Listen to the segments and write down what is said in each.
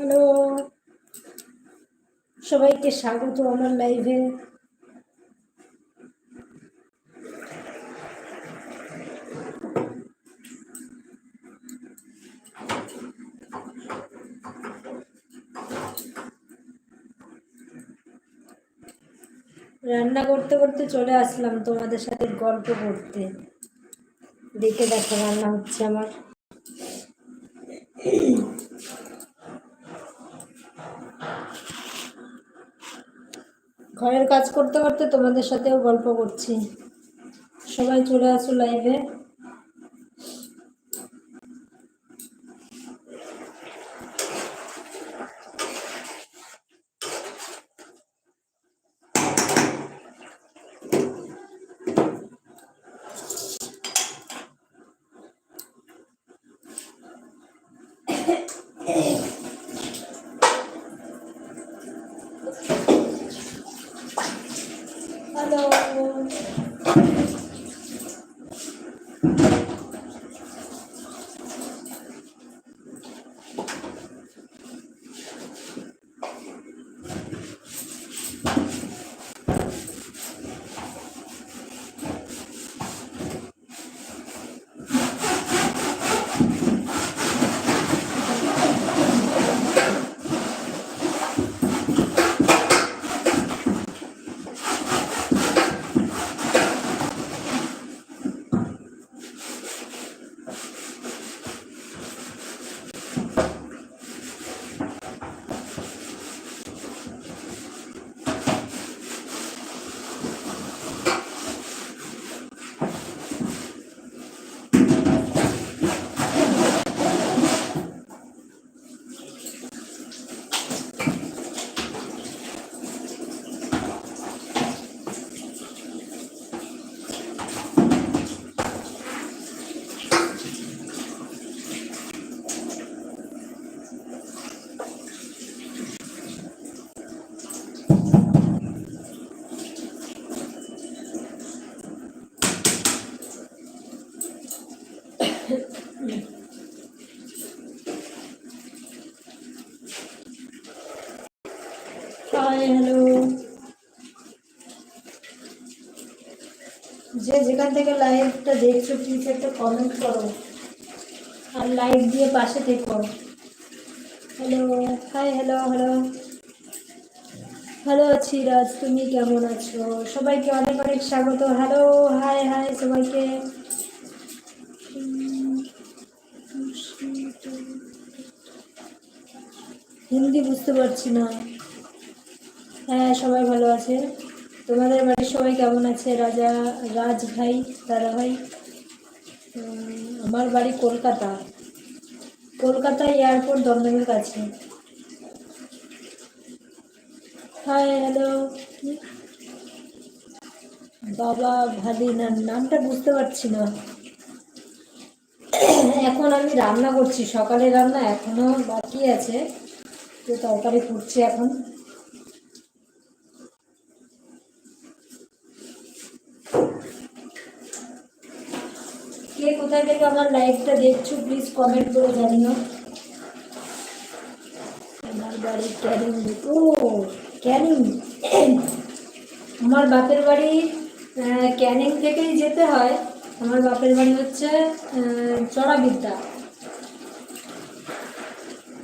Hello. সবাইকে স্বাগত আমার লাইভে রান্না করতে করতে চলে আসলাম তোমাদের সাথে গল্প করতে। দেখে দেখো রান্না হচ্ছে আমার। ঘরের কাজ করতে করতে তোমাদের সাথেও গল্প করছি। সবাই চলে আসো লাইভে যেখান থেকে লাইভটা দেখছ প্লিজ একটা কমেন্ট করো। আর লাইক দিয়ে পাশে থেকো। হ্যালো হাই হ্যালো হ্যালো ভালো আছি, রাজ, তুমি কেমন আছো? সবাইকে অনেক অনেক স্বাগত। হ্যালো হাই হাই সবাইকে। হিন্দি বুঝতে পারছি না। হ্যাঁ সবাই ভালো আছে তোমাদের বাড়ির সবাই কেমন আছে? রাজা, রাজ ভাই, দাদা ভাই? আমার বাড়ি কলকাতা। কলকাতা এয়ারপোর্ট দমদমের কাছে। হাই হ্যালো বাবা ভালি না, নামটা বুঝতে পারছি না। এখন আমি রান্না করছি। সকালে রান্না এখনও বাকি আছে। তো তরকারি ফুটছে এখন কে কোথায় থেকে আমার লাইভটা দেখছ প্লিজ কমেন্ট করে জানিও। আমার বাড়ি ক্যানিং ও ক্যানিং। আমার বাপের বাড়ি ক্যানিং থেকেই যেতে হয়। আমার বাপের বাড়ি হচ্ছে চড়াবিদ্যা।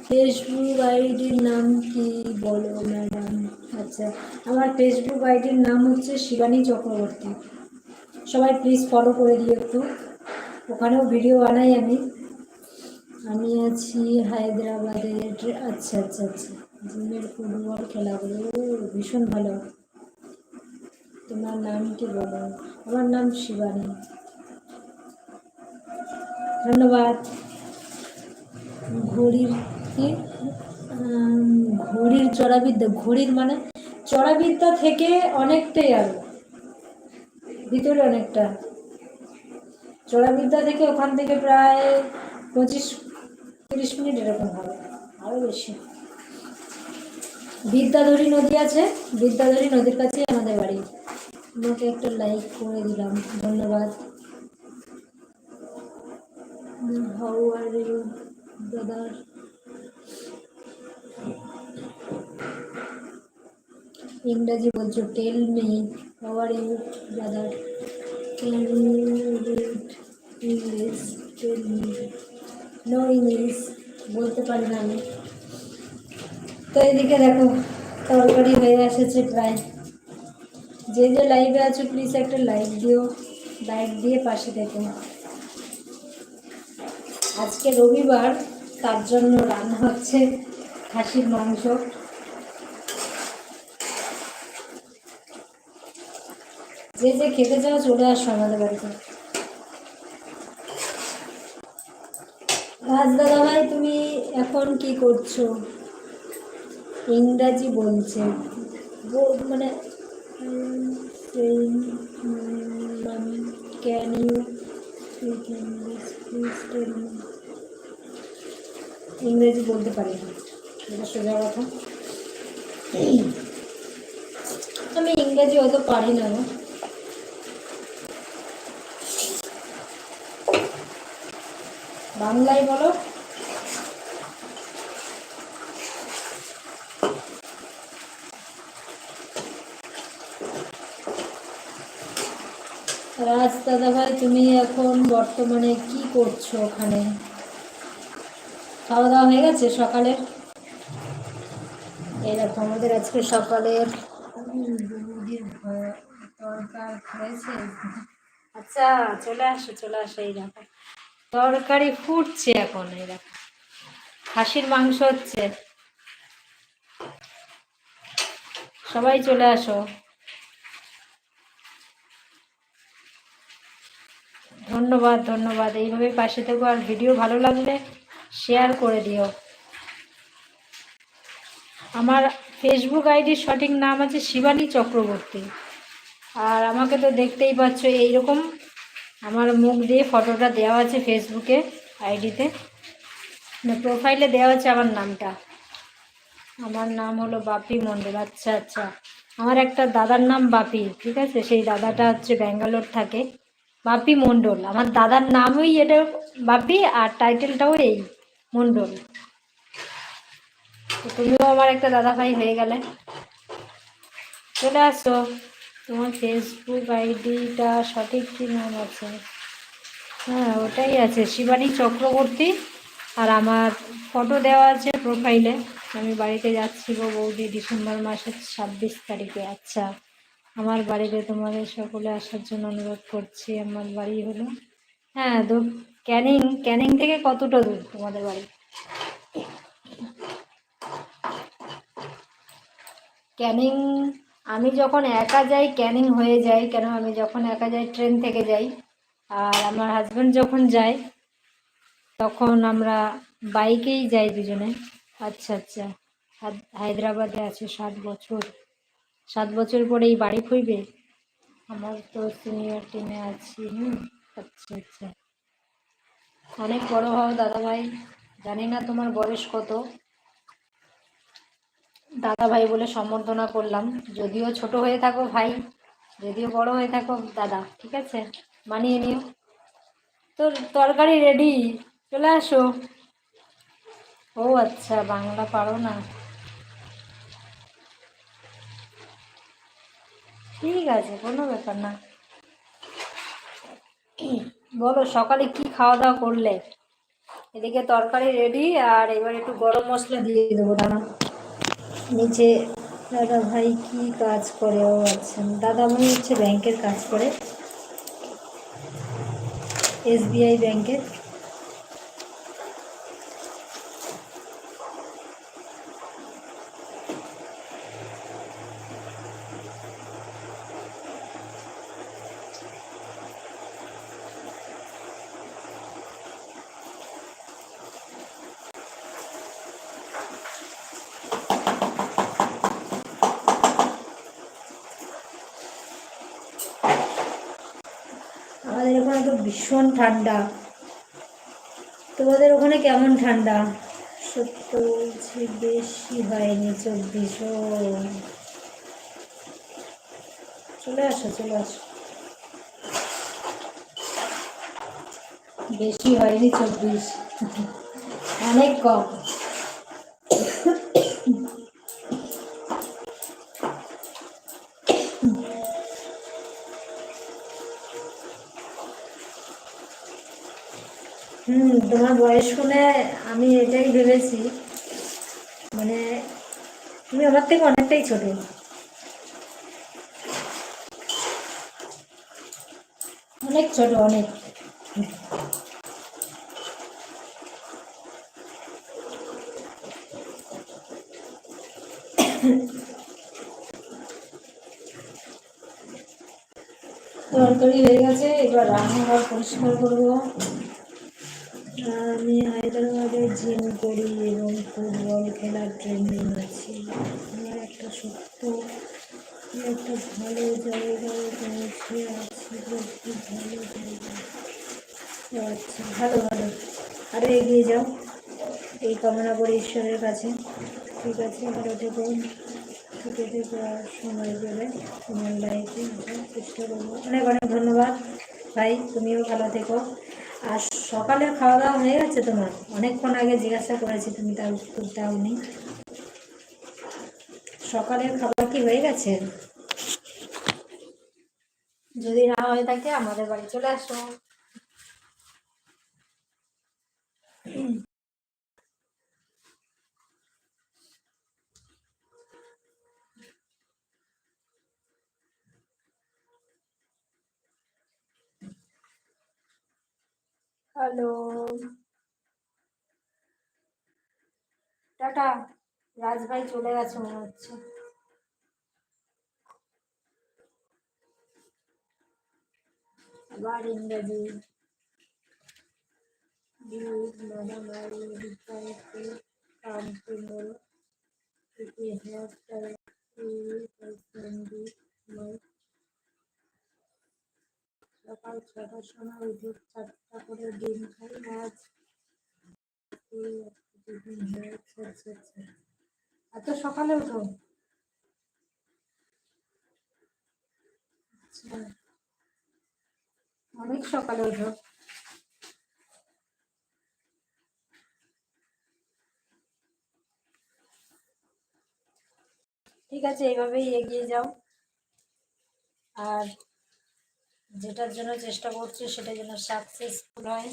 ফেসবুক আইডির নাম কি বলো ম্যাডাম আচ্ছা আমার ফেসবুক আইডির নাম হচ্ছে শিবানী চক্রবর্তী। সবাই প্লিজ ফলো করে দিও একটু। ওখানেও ভিডিও বানাই আমি। আমি আছি হায়দ্রাবাদের আচ্ছা আচ্ছা আচ্ছা। জিমের ফুটবল খেলাগুলো ভীষণ ভালো। তোমার নাম কি বলো? আমার নাম শিবানী। ধন্যবাদ। ঘড়ির কি? ঘড়ির চড়াবিদ্যা। ঘড়ির মানে চড়াবিদ্যা থেকে অনেকটাই আর ভিতরে অনেকটা। চোড়াবিদ্যা থেকে ওখান থেকে প্রায় পঁচিশ, তিরিশ মিনিট এরকম হবে আরও বেশি। বিদ্যাধরী নদী আছে, বিদ্যাধরী নদীর কাছেই আমাদের বাড়ি। আমাকে একটা লাইক করে দিলাম, ধন্যবাদ। হাউ আর ইউ দাদার। ইংরাজি বলছো tell me how are you দাদার ইংলিশ নো ইংলিশ বলতে পারি না আমি তো এদিকে দেখো, তরকারি হয়ে এসেছে প্রায়। যে যে লাইভে আছো প্লিজ একটা লাইক দিও, লাইক দিয়ে পাশে দেখো। আজকে রবিবার, তার জন্য রান্না হচ্ছে খাসির মাংস। যে যে খেতে চাও চলে আসো আমাদের বাড়িতে। রাজ দাদা ভাই, তুমি এখন কি করছ? ইংরাজি বলছে। মানে ক্যান ইউ ইংরেজি বলতে পারি না। এটা সোজা কথা। আমি ইংরেজি অত পারি না বাংলায় বলো। রাজ দাদা ভাই তুমি এখন বর্তমানে কি করছ ওখানে? খাওয়া দাওয়া হয়ে গেছে সকালের এরকম আমাদের আজকে সকালের তরকার হয়েছে। আচ্ছা চলে আসো চলে আসো এই দেখো। তরকারি ফুটছে এখন দেখো। খাসির মাংস হচ্ছে। সবাই চলে আসো। ধন্যবাদ ধন্যবাদ। এইভাবে পাশে থেকো আর ভিডিও ভালো লাগলে শেয়ার করে দিও। আমার ফেসবুক আইডির সঠিক নাম আছে শিবানী চক্রবর্তী। আর আমাকে তো দেখতেই পাচ্ছ, এইরকম আমার মুখ দিয়ে ফটোটা দেওয়া আছে ফেসবুকে আইডিতে প্রোফাইলে দেওয়া আছে আমার নামটা। আমার নাম হলো বাপি মণ্ডল। আচ্ছা আচ্ছা। আমার একটা দাদার নাম বাপি, ঠিক আছে? সেই দাদাটা হচ্ছে ব্যাঙ্গালোর থাকে। বাপি মণ্ডল। আমার দাদার নামই এটা বাপি আর টাইটেলটাও এই, মণ্ডল। তুমিও আমার একটা দাদা ভাই হয়ে গেলে। চলে আসো। তোমার ফেসবুক আইডিটা সঠিক কি নাম আছে? হ্যাঁ ওটাই আছে। শিবানী চক্রবর্তী আর আমার ফটো দেওয়া আছে প্রোফাইলে আমি বাড়িতে যাচ্ছি গো বৌদি, ডিসেম্বর মাসের ছাব্বিশ তারিখে। আচ্ছা আমার বাড়িতে তোমাদের সকলে আসার জন্য অনুরোধ করছি। আমার বাড়ি হলো হ্যাঁ দূর, ক্যানিং ক্যানিং থেকে কতটা দূর তোমাদের বাড়ি? ক্যানিং আমি যখন একা যাই, ক্যানিং হয়ে যাই, কেন? আমি যখন একা যাই, ট্রেন থেকে যাই। আর আমার হাজব্যান্ড যখন যায়, তখন আমরা বাইকেই যাই দুজনে। আচ্ছা আচ্ছা। হায়দ্রাবাদে আছে সাত বছর। সাত বছর পরে এই বাড়ি খুঁজবে আমার তো সিনিয়র টিমে আছি, হুম। আচ্ছা আচ্ছা। অনেক বড় হও দাদা ভাই জানি না তোমার বয়স কত। দাদা ভাই বলে সম্বর্ধনা করলাম। যদিও ছোট হয়ে থাকো ভাই, যদিও বড় হয়ে থাকো দাদা, ঠিক আছে? মানিয়ে নিও। তোর তরকারি রেডি চলে আসো। ও আচ্ছা বাংলা পারো না। ঠিক আছে, কোনো ব্যাপার না। বলো, সকালে কি খাওয়া দাওয়া করলে? এদিকে তরকারি রেডি আর এবার একটু গরম মশলা দিয়ে দেবো দাঁড়া নিচে দাদা ভাই কি কাজ করে? ও আচ্ছা দাদা মনে হচ্ছে ব্যাংকের কাজ করে। এসবিআই ব্যাংকের আমাদের ওখানে তো ভীষণ ঠান্ডা। তোমাদের ওখানে কেমন ঠান্ডা? সত্য বলছি বেশি হয়নি চব্বিশ চলে আসো চলে আসো। বেশি হয়নি, চব্বিশ। অনেক কম। বয়স শুনে আমি এটাই ভেবেছি মানে তুমি আমার থেকে অনেকটাই ছোট। অনেক ছোট, অনেক। তরকারি হয়ে গেছে, এবার রান্নাঘর পরিষ্কার করব। আমি হায়দ্রাবাদে জিম করি এবং ফুটবল খেলার ট্রেনিং আছি। আমার একটা সত্য একটা ভালো জায়গায় পৌঁছে আছি খুব ভালো জায়গা। আচ্ছা ভালো ভালো। আরও এগিয়ে যাও। এই কামনা করি ঈশ্বরের কাছে। ঠিক আছে, ভালো থেকো। থেকে থেকে সময় দেবে। তোমার লাইফে চেষ্টা করব। অনেক অনেক ধন্যবাদ। ভাই, তুমিও ভালো থেকো। আর সকালের খাওয়া দাওয়া হয়ে গেছে তোমার? অনেকক্ষণ আগে জিজ্ঞাসা করেছি তুমি তার উত্তর দাওনি। সকালের খাবার কি হয়ে গেছে? যদি না হয়ে থাকে আমাদের বাড়ি চলে আসো। হ্যালো টাটা রাজভাই চলে গেছে মনে হচ্ছে আবার ইংরেজি দুধ মারামারি বিদ্যার্থী কামকুমল ইতিহাস সকাল ছটার সময় উঠে চারটা করে ডিম খাই, আজ এত সকালে উঠো? আচ্ছা। অনেক সকালে উঠো। ঠিক আছে, এইভাবেই এগিয়ে যাও। আর যেটার জন্য চেষ্টা করছি সেটা যেন সাকসেসফুল হয়।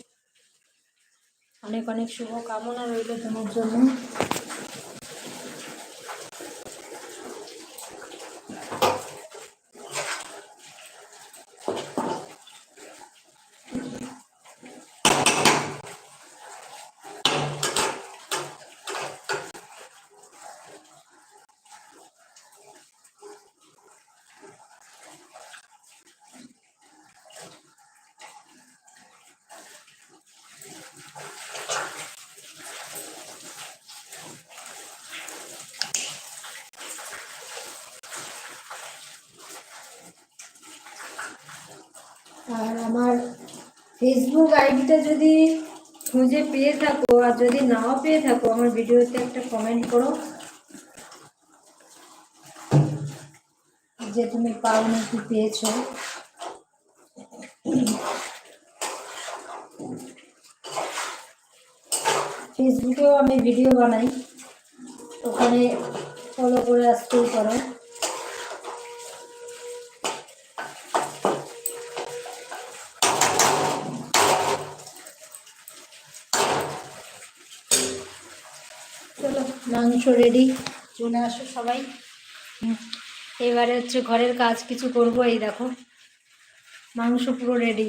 অনেক অনেক শুভ কামনা রইল তোমার জন্য আর আমার ফেসবুক আইডিটা যদি খুঁজে পেয়ে থাকো আর যদি নাও পেয়ে থাকো, আমার ভিডিওতে একটা কমেন্ট করো। যে তুমি পাও নাকি পেয়েছ। ফেসবুকেও আমি ভিডিও বানাই। ওখানে ফলো করে আসতেই পারো চলো মাংস রেডি চলে আসো সবাই। এবারে হচ্ছে ঘরের কাজ কিছু করব, এই দেখো। মাংস পুরো রেডি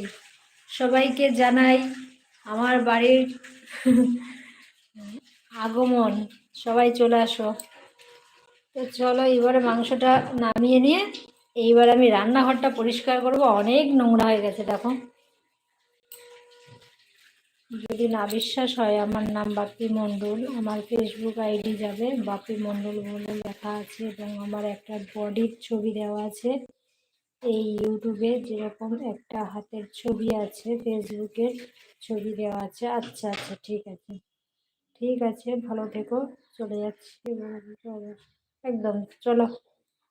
সবাইকে জানাই আমার বাড়ির আগমন। সবাই চলে আসো। তো চলো, এবারে মাংসটা নামিয়ে নিয়ে, এইবার আমি রান্নাঘরটা পরিষ্কার করব। অনেক নোংরা হয়ে গেছে, দেখো। যদি না বিশ্বাস হয় আমার নাম বাপি মণ্ডল, আমার ফেসবুক আইডি যাবে বাপি মণ্ডল বলে লেখা আছে এবং আমার একটা বডির ছবি দেওয়া আছে। এই ইউটিউবে যেরকম একটা হাতের ছবি আছে ফেসবুকের ছবি দেওয়া আছে। আচ্ছা আচ্ছা ঠিক আছে। ঠিক আছে, ভালো থেকো। চলে যাচ্ছি। একদম, চলো।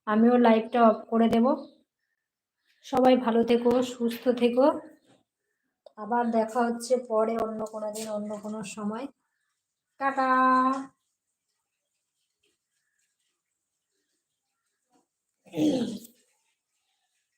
আমিও লাইভটা অফ করে দেব। সবাই ভালো থেকো, সুস্থ থেকো। আবার দেখা হচ্ছে পরে অন্য কোনো দিন অন্য কোনো সময়। টাটা!